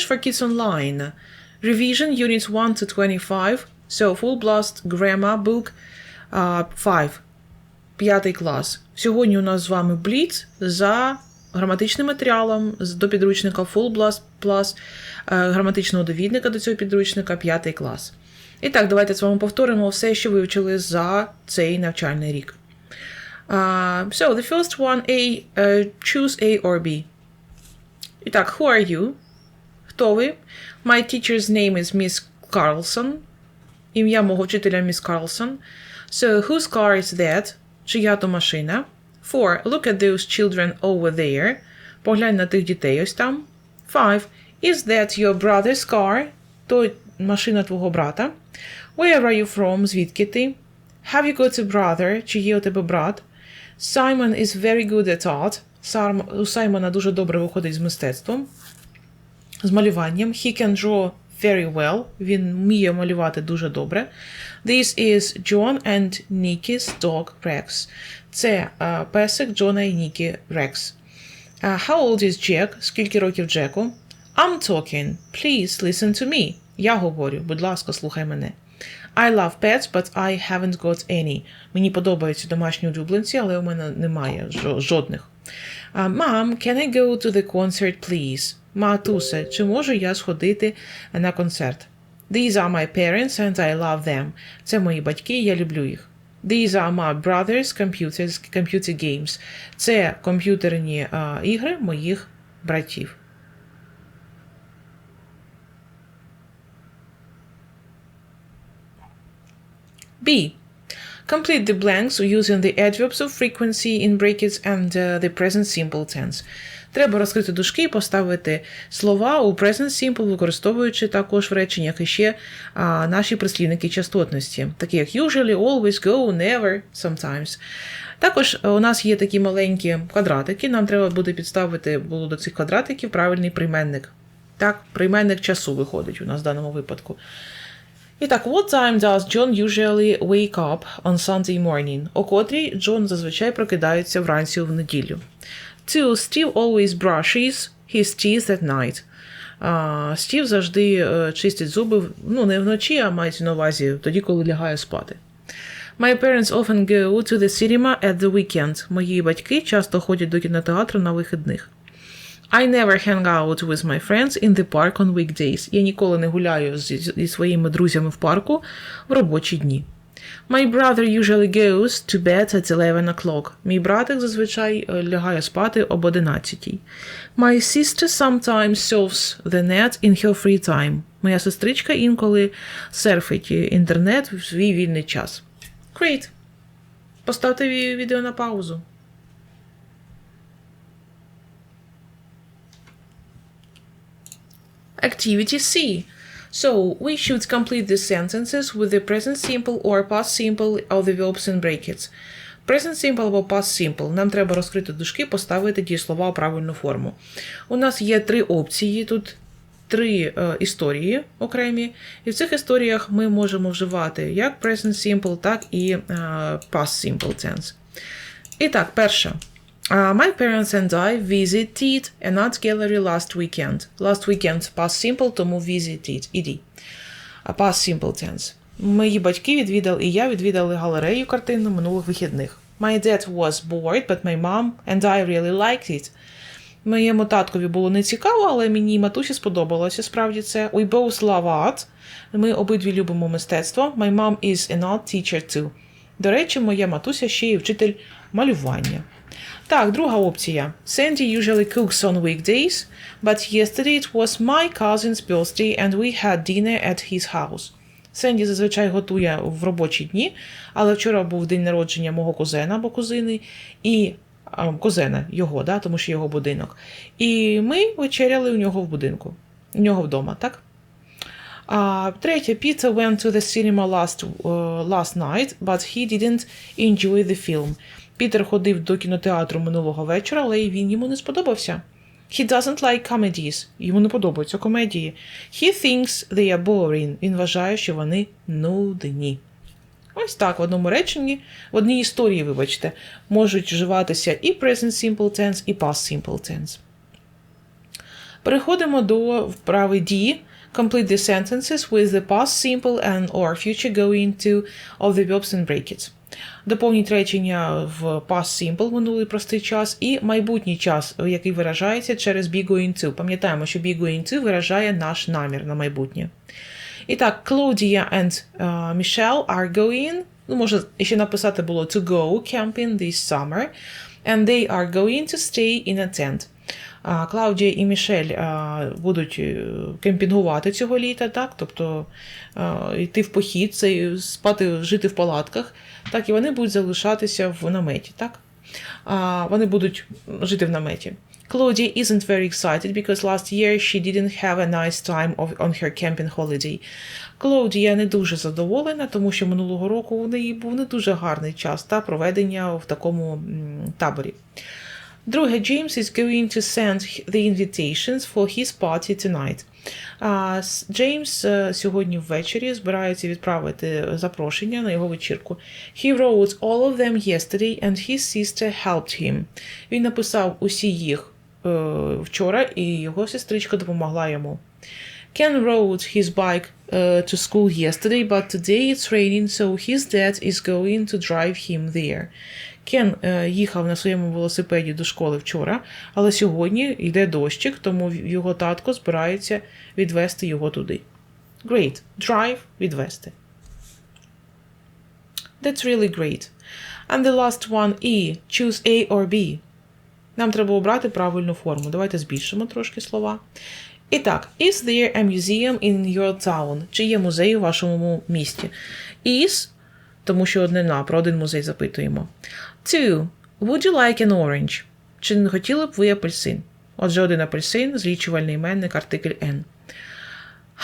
English for Kids Online. Revision Units 1 to 25. So, Full Blast Grammar Book uh, 5. П'ятий клас. Сьогодні у нас з вами Бліц за граматичним матеріалом до підручника Full Blast Plus, е, граматичного довідника до цього підручника, п'ятий клас. І так, давайте з вами повторимо все, що вивчили за цей навчальний рік. Uh, so, the first one, A, uh, choose A or B. І who are you? Хто ви? My teacher's name is Miss Carlson. Ім'я мого вчителя Miss Carlson. So, whose car is that? Чия то машина? Four. Look at those children over there. Поглянь на тих дітей ось там. Five. Is that your brother's car? То машина твого брата. Where are you from? Звідки ти? Have you got a brother? Чи є у тебе брат? Simon is very good at art. У Саймона дуже добре виходить з мистецтвом, з малюванням. He can draw very well. Він вміє малювати дуже добре. This is John and Nikki's dog Rex. Це е, песик Джона і Нікі Рекс. Uh, how old is Jack? Скільки років Джеку? I'm talking. Please listen to me. Я говорю, будь ласка, слухай мене. I love pets, but I haven't got any. Мені подобаються домашні улюбленці, але у мене немає жодних. Uh, Mom, can I go to the concert, please? Матусе, чи можу я сходити на концерт? These are my parents and I love them. Це мої батьки, я люблю їх. These are my brothers' computers, computer games. Це комп'ютерні а, ігри моїх братів. B. Complete the blanks using the adverbs of frequency in brackets and uh, the present simple tense. Треба розкрити дужки і поставити слова у present simple, використовуючи також в реченнях іще а, наші прислівники частотності, такі як usually, always, go, never, sometimes. Також е, у нас є такі маленькі квадратики. Нам треба буде підставити було до цих квадратиків правильний прийменник. Так, прийменник часу виходить у нас в даному випадку. І так, what time does John usually wake up on Sunday morning? О котрій Джон зазвичай прокидається вранці в неділю. Two, Steve always brushes his teeth at night. Стів завжди е, чистить зуби, ну, не вночі, а мається на увазі тоді, коли лягає спати. My parents often go to the cinema at the weekend. Мої батьки часто ходять до кінотеатру на вихідних. I never hang out with my friends in the park on weekdays. Я ніколи не гуляю зі, зі своїми друзями в парку в робочі дні. My brother usually goes to bed at 11 o'clock. Мій братик зазвичай е, лягає спати об 11. My sister sometimes surfs the net in her free time. Моя сестричка інколи серфить інтернет в свій вільний час. Great. Поставте ві- відео на паузу. Activity C. So we should complete the sentences with the present simple or past simple of the verbs in brackets. Present simple або past simple. Нам треба розкрити дужки, поставити дієслова у правильну форму. У нас є три опції тут. Три е, історії окремі, і в цих історіях ми можемо вживати як present simple, так і е, past simple tense. І так, перша. Uh, my parents and I visited an art gallery last weekend. Last weekend past simple, тому visited. Іді. А past simple tense. Мої батьки відвідали, і я відвідали галерею картинну минулих вихідних. My dad was bored, but my mom and I really liked it. Моєму таткові було не цікаво, але мені і матусі сподобалося справді це. We both love art. Ми обидві любимо мистецтво. My mom is an art teacher too. До речі, моя матуся ще й вчитель малювання. Так, друга опція. Sandy usually cooks on weekdays, but yesterday it was my cousin's birthday and we had dinner at his house. Сенді зазвичай готує в робочі дні, але вчора був день народження мого кузена або кузини, і а, кузена його, да, тому що його будинок. І ми вечеряли у нього в будинку, у нього вдома, так? А, третє, Peter went to the cinema last, uh, last night, but he didn't enjoy the film. Пітер ходив до кінотеатру минулого вечора, але він йому не сподобався. He doesn't like comedies. Йому не подобаються комедії. He thinks they are boring. Він вважає, що вони нудні. Ось так, в одному реченні, в одній історії, вибачте, можуть вживатися і present simple tense, і past simple tense. Переходимо до вправи D. Complete the sentences with the past simple and or future going to of the verbs and brackets. Доповніть речення в past simple, минулий простий час, і майбутній час, який виражається через be going to. Пам'ятаємо, що be going to виражає наш намір на майбутнє. І так, Claudia and uh, Michelle are going, ну, може ще написати було to go camping this summer, and they are going to stay in a tent. Клаудія і Мішель будуть е, кемпінгувати цього літа, так? тобто йти в похід, спати, жити в палатках, так, і вони будуть залишатися в наметі. Так? Вони будуть жити в наметі. Claudia isn't very excited because last year she didn't have a nice time on her camping holiday. Клаудія не дуже задоволена, тому що минулого року у неї був не дуже гарний час та проведення в такому таборі. Друге, James is going to send the invitations for his party tonight. А, с- Джеймс е, сьогодні ввечері збирається відправити запрошення на його вечірку. He wrote all of them yesterday and his sister helped him. Він написав усі їх е, вчора, і його сестричка допомогла йому. Ken rode his bike uh, to school yesterday, but today it's raining, so his dad is going to drive him there. Кен е, їхав на своєму велосипеді до школи вчора, але сьогодні йде дощик, тому його татко збирається відвести його туди. Great. Drive – відвести. That's really great. And the last one E. Choose A or B. Нам треба обрати правильну форму. Давайте збільшимо трошки слова. І так, is there a museum in your town? Чи є музей у вашому місті? Is, тому що одне на, про один музей запитуємо. Two. Would you like an orange? Чи не хотіли б ви апельсин? Отже, один апельсин, злічувальний іменник, артикль N.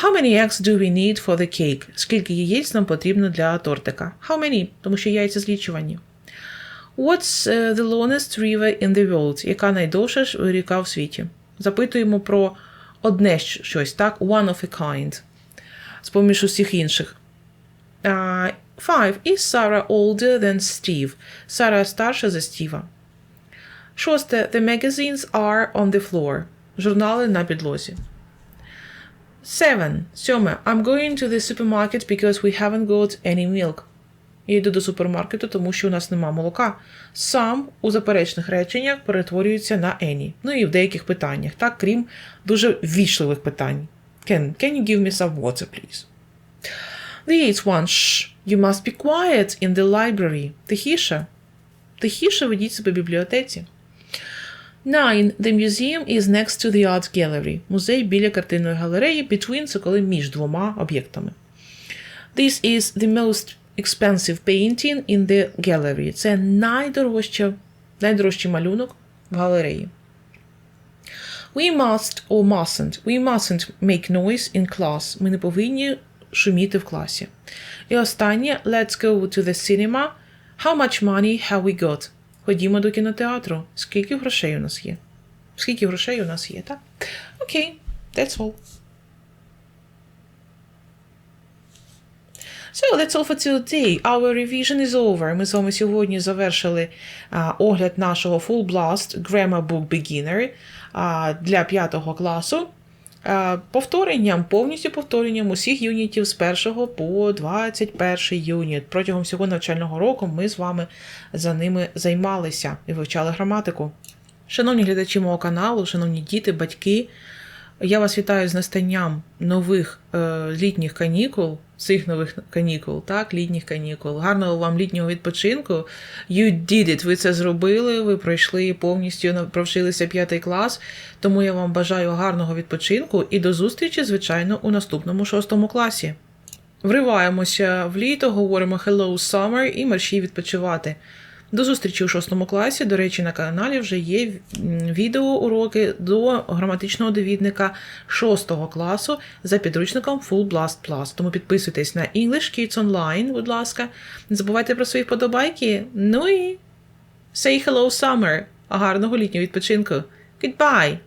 How many eggs do we need for the cake? Скільки яєць нам потрібно для тортика? How many? Тому що яйця злічувані. What's uh, the longest river in the world? Яка найдовша ріка в світі? Запитуємо про одне щось, так? One of a kind. З-поміж усіх інших. Uh, five. Is Sarah older than Steve? Сара старша за Стіва. Шосте. The magazines are on the floor. Журнали на підлозі. Seven. Сьоме. I'm going to the supermarket because we haven't got any milk. Я йду до супермаркету, тому що у нас нема молока. Сам у заперечних реченнях перетворюється на any. Ну і в деяких питаннях, так, крім дуже ввічливих питань. Can, can you give me some water, please? The eighth one. Shh. You must be quiet in the library. Тихіше. Тихіше ведіть себе в бібліотеці. Nine. The museum is next to the art gallery. Музей біля картинної галереї. Between – це коли між двома об'єктами. This is the most expensive painting in the gallery. Це найдорожча, найдорожчий малюнок в галереї. We must or mustn't. We mustn't make noise in class. Ми не повинні шуміти в класі. І останнє Let's go to the cinema. How much money have we got? Ходімо до кінотеатру. Скільки грошей у нас є? Скільки грошей у нас є, так? Окей, that's all. So that's all for today. Our revision is over. Ми з вами сьогодні завершили а, огляд нашого Full Blast Grammar Book Beginner а, для 5 класу. А, повторенням, повністю повторенням усіх юнітів з 1 по 21 юніт. Протягом всього навчального року ми з вами за ними займалися і вивчали граматику. Шановні глядачі мого каналу, шановні діти, батьки, я вас вітаю з настанням нових е, літніх канікул, цих нових канікул, так, літніх канікул. Гарного вам літнього відпочинку. You did it, ви це зробили, ви пройшли повністю, провчилися п'ятий клас. Тому я вам бажаю гарного відпочинку і до зустрічі, звичайно, у наступному шостому класі. Вриваємося в літо, говоримо Hello Summer і мерщій відпочивати. До зустрічі у шостому класі. До речі, на каналі вже є відеоуроки до граматичного довідника шостого класу за підручником Full Blast Plus. Тому підписуйтесь на English Kids Online, будь ласка. Не забувайте про свої вподобайки. Ну і say hello summer. Гарного літнього відпочинку. Goodbye!